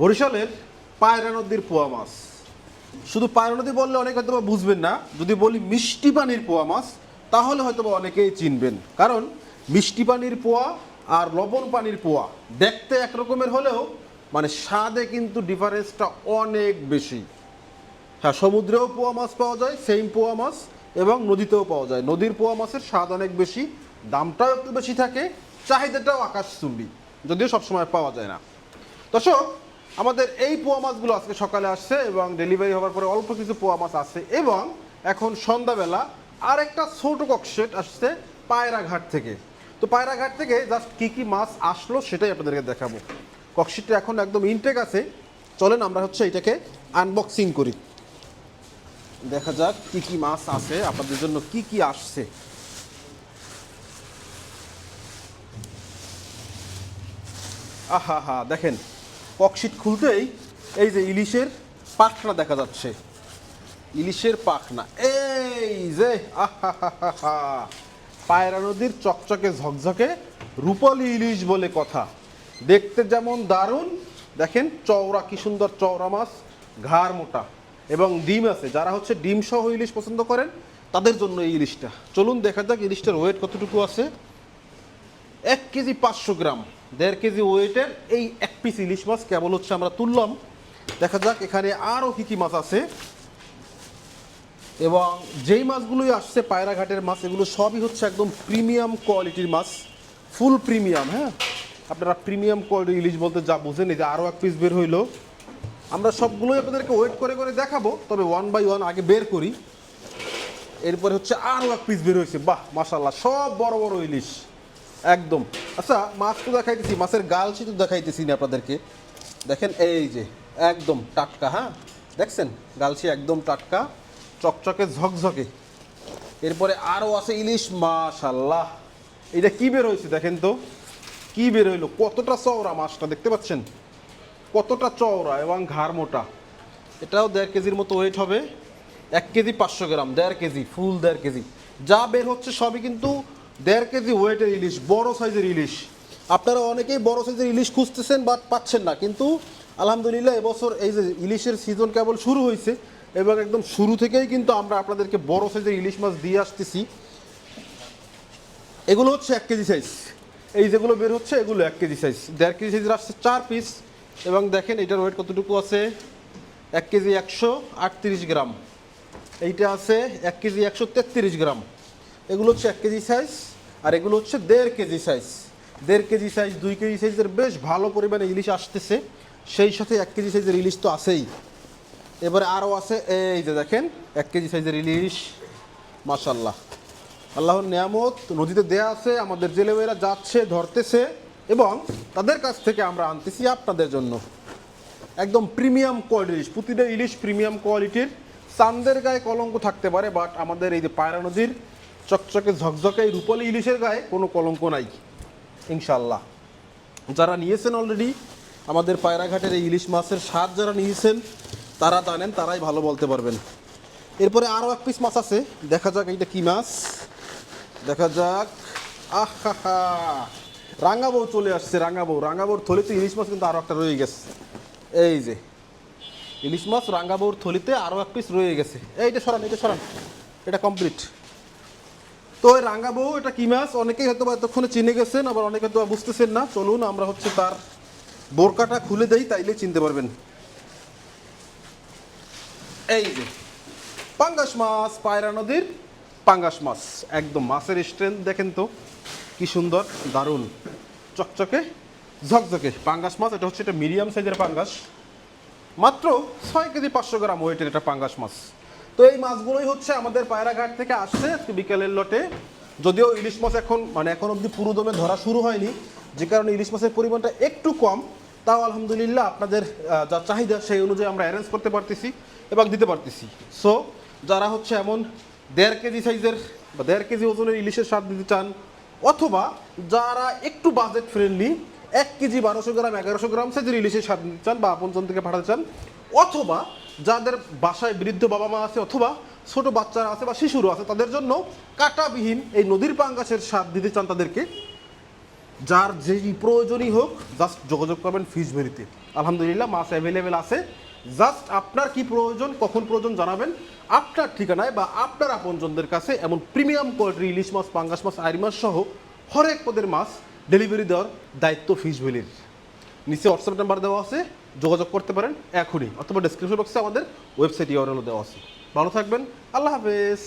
বরিশালের পায়রা নদীর পোয়া মাছ। শুধু পায়রা নদী বললে অনেকে হয়তো বুঝবেন না, যদি বলি মিষ্টি পানির পোয়া মাছ, তাহলে হয়তো অনেকেই চিনবেন। কারণ মিষ্টি পানির পোয়া আর লবণ পানির পোয়া দেখতে একরকমের হলেও মানে স্বাদে কিন্তু ডিফারেন্সটা অনেক বেশি। হ্যাঁ সমুদ্রেও পোয়া মাছ পাওয়া যায় সেম পোয়া মাছ, এবং নদীতেও পাওয়া যায়। নদীর পোয়া মাছের স্বাদ অনেক বেশি, দামটাও একটু বেশি থাকে, চাহিদাটাও আকাশচুম্বী, যদিও সবসময় পাওয়া যায় না। দর্শক আমাদের এই পোয়া মাছগুলো আজকে সকালে আসছে এবং ডেলিভারি হওয়ার পরে অল্প কিছু পোয়া মাছ আছে এবং এখন সন্ধ্যাবেলা আরেকটা ছোট ককশেট আসছে পায়রাঘাট থেকে। তো পায়রাঘাট থেকে জাস্ট কি কি মাছ আসলো সেটাই আপনাদেরকে দেখাবো। ককশিটটা এখন একদম ইনটেক আছে। চলেন আমরা হচ্ছে এটাকে আনবক্সিং করি। দেখা যাক কি কি মাছ আছে, আপনাদের জন্য কি কি আসছে। আহা হা দেখেন ককশিট খুলতেই এই যে ইলিশের পাখনা দেখা যাচ্ছে। ইলিশের পাখনা। এই যে পায়রা নদীর চকচকে ঝকঝকে রূপালী ইলিশ বলে কথা। দেখতে যেমন দারুণ, দেখেন চওড়া, কি সুন্দর চওড়া মাছ, ঘাড় মোটা। এবং ডিম আছে, যারা হচ্ছে ডিম সহ ইলিশ পছন্দ করেন, তাদের জন্য এই ইলিশটা। চলুন দেখা যাক ইলিশটার ওয়েট কতটুকু আছে। এক কেজি পাঁচশো গ্রাম, দেড় কেজি ওয়েটের এই এক পিস ইলিশ মাছ কেবল হচ্ছে আমরা তুললাম। দেখা যাক এখানে আরও কী কী মাছ আছে। এবং যেই মাছগুলোই আসছে পায়রাঘাটের মাছ, এগুলো সবই হচ্ছে একদম প্রিমিয়াম কোয়ালিটির মাছ ফুল প্রিমিয়াম হ্যাঁ? আপনারা প্রিমিয়াম কোয়ালিটি ইলিশ বলতে যা বুঝেন, এই যে আরও এক পিস বের হইল। আমরা সবগুলোই আপনাদেরকে ওয়েট করে করে দেখাবো, তবে ওয়ান বাই ওয়ান আগে বের করি। এরপরে হচ্ছে আরও এক পিস বের হয়েছে। বাহ মাশাল্লাহ সব বড় বড় ইলিশ। একদম। আচ্ছা মাছ তো দেখাইতেছি, মাছের গালসি তো দেখাইতেছি না আপনাদেরকে। দেখেন এই যে, একদম টাটকা হ্যাঁ? দেখছেন? গালসি একদম টাটকা, চকচকে, ঝকঝকে। এরপরে আরও আছে ইলিশ মাশাল্লাহ এটা কি বের হয়েছে দেখেন তো? কি বের হইল? কতটা চওড়া মাছটা, দেখতে পাচ্ছেন? কতটা চওড়া এবং ঘাড় মোটা। এটাও দেড় কেজির মতো ওয়েট হবে। এক কেজি পাঁচশো গ্রাম, দেড় কেজি ফুল দেড় কেজি। যা বের হচ্ছে সবই কিন্তু দেড় কেজি ওয়েটের ইলিশ, বড় সাইজের ইলিশ। আপনারা অনেকেই বড় সাইজের ইলিশ খুঁজতেছেন বাট পাচ্ছেন না। কিন্তু আলহামদুলিল্লাহ এবছর এই যে ইলিশের সিজন কেবল শুরু হয়েছে, এবং একদম শুরু থেকেই কিন্তু আমরা আপনাদেরকে বড় সাইজের ইলিশ মাছ দিয়ে আসতেছি। এগুলো হচ্ছে এক কেজি সাইজ এই যেগুলো বের হচ্ছে, এগুলো এক কেজি সাইজ দেড় কেজি সাইজের আসছে চার পিস এবং দেখেন এটার ওয়েট কতটুকু আছে? এক কেজি একশো আটত্রিশ গ্রাম। এইটা আছে এক কেজি একশো তেত্রিশ গ্রাম। এগুলো হচ্ছে এক কেজি সাইজ আর এগুলো হচ্ছে দেড় কেজি সাইজ দেড় কেজি সাইজ দুই কেজি সাইজের বেশ ভালো পরিমাণে ইলিশ আসতেছে। সেই সাথে এক কেজি সাইজের ইলিশ তো আছেই। এবারে আরও আছে, এই যে দেখেন, এক কেজি সাইজের ইলিশ। মাশাল্লাহ আল্লাহর নিয়ামত, নদীতে দেয়া আছে, আমাদের জেলেমেয়েরা যাচ্ছে, ধরতেছে এবং তাদের কাছ থেকে আমরা আনতেছি আপনাদের জন্য। একদম প্রিমিয়াম কোয়ালিটির প্রতিটা ইলিশ প্রিমিয়াম কোয়ালিটির চান্দের গায়ে কলঙ্ক থাকতে পারে বাট আমাদের এই যে পায়রা নদীর চকচকে ঝকঝকে এই রূপালী ইলিশের গায়ে কোনো কলঙ্ক নাই ইনশাল্লাহ যারা নিয়েছেন অলরেডি আমাদের পায়রাঘাটের এই ইলিশ মাছের স্বাদ যারা নিয়েছেন, তারা জানেন, তারাই ভালো বলতে পারবেন। এরপরে আরও এক পিস মাছ আছে, দেখা যাক এইটা কী মাছ। দেখা যাক, আহা রাঙ্গাবউ চলে আসছে রাঙ্গাবউ রাঙ্গাবউর থলিতে ইলিশ মাছ কিন্তু আরও একটা রয়ে গেছে। এই যে, ইলিশ মাছ রাঙ্গাবউর থলিতে আরও এক পিস রয়ে গেছে। এইটা সরান এটা সরান। এটা কমপ্লিট তো ওই রাঙ্গাবউ এটা কি মাছ? অনেকেই হয়তো এতক্ষণে চিনে গেছেন, আবার অনেকে হয়তো বুঝতেছেন না। চলুন, আমরা হচ্ছে তার বোরকাটা খুলে দেই, তাইলে চিনতে পারবেন। এই যে, পাঙ্গাস মাছ, পায়রা নদীর পাঙ্গাস মাছ, একদম মাছের স্ট্রেংথ দেখেন তো, কি সুন্দর, দারুণ, চকচকে, ঝকঝকে পাঙ্গাস মাছ। এটা হচ্ছে এটা মিডিয়াম সাইজের পাঙ্গাস। মাত্র ছয় কেজি পাঁচশো গ্রাম ওয়েটের এটা পাঙ্গাস মাছ। তো এই মাছগুলোই হচ্ছে আমাদের পায়রাঘাট থেকে আসছে বিকেলের লটে। যদিও ইলিশ মাছ এখন মানে এখন অবধি পুরো দমে ধরা শুরু হয়নি, যে কারণে ইলিশ মাছের পরিমাণটা একটু কম। তাও আলহামদুলিল্লাহ আপনাদের যা চাহিদা সেই অনুযায়ী আমরা অ্যারেঞ্জ করতে পারতেছি এবং দিতে পারতেছি। সো যারা হচ্ছে এমন দেড় কেজি সাইজের বা দেড় কেজি ওজনের ইলিশের স্বাদ দিতে চান, অথবা যারা একটু বাজেট ফ্রেন্ডলি এক কেজি বারোশো গ্রাম, এগারোশো গ্রাম সাইজের ইলিশের স্বাদ নিতে চান বা আপনজন থেকে পাঠাতে চান, অথবা যাদের বাসায় বৃদ্ধ বাবা মা আছে অথবা ছোট বাচ্চারা আছে বা শিশুরও আছে, তাদের জন্য কাটাবিহীন এই নদীর পাঙ্গাসের স্বাদ দিতে চান তাদেরকে। যার যেই প্রয়োজনই হোক জাস্ট যোগাযোগ করবেন ফিশ ভেরিতে। আলহামদুলিল্লাহ, মাছ অ্যাভেলেবেল আছে। জাস্ট আপনার কি প্রয়োজন, কখন প্রয়োজন জানাবেন। আপনার ঠিকানায় বা আপনার আপনজনদের কাছে এমন প্রিমিয়াম কোয়ালিটির ইলিশ মাছ, পাঙ্গাস মাছ আইরি মাছ সহ হরেক পদের মাছ ডেলিভারি দেওয়ার দায়িত্ব ফিশ ভ্যালির নিচে হোয়াটসঅ্যাপ নাম্বার দেওয়া আছে। যোগাযোগ করতে পারেন এখনই অথবা ডিসক্রিপশন বক্সে আমাদের ওয়েবসাইট ইউআরএল দেওয়া আছে। ভালো থাকবেন, আল্লাহ হাফেজ।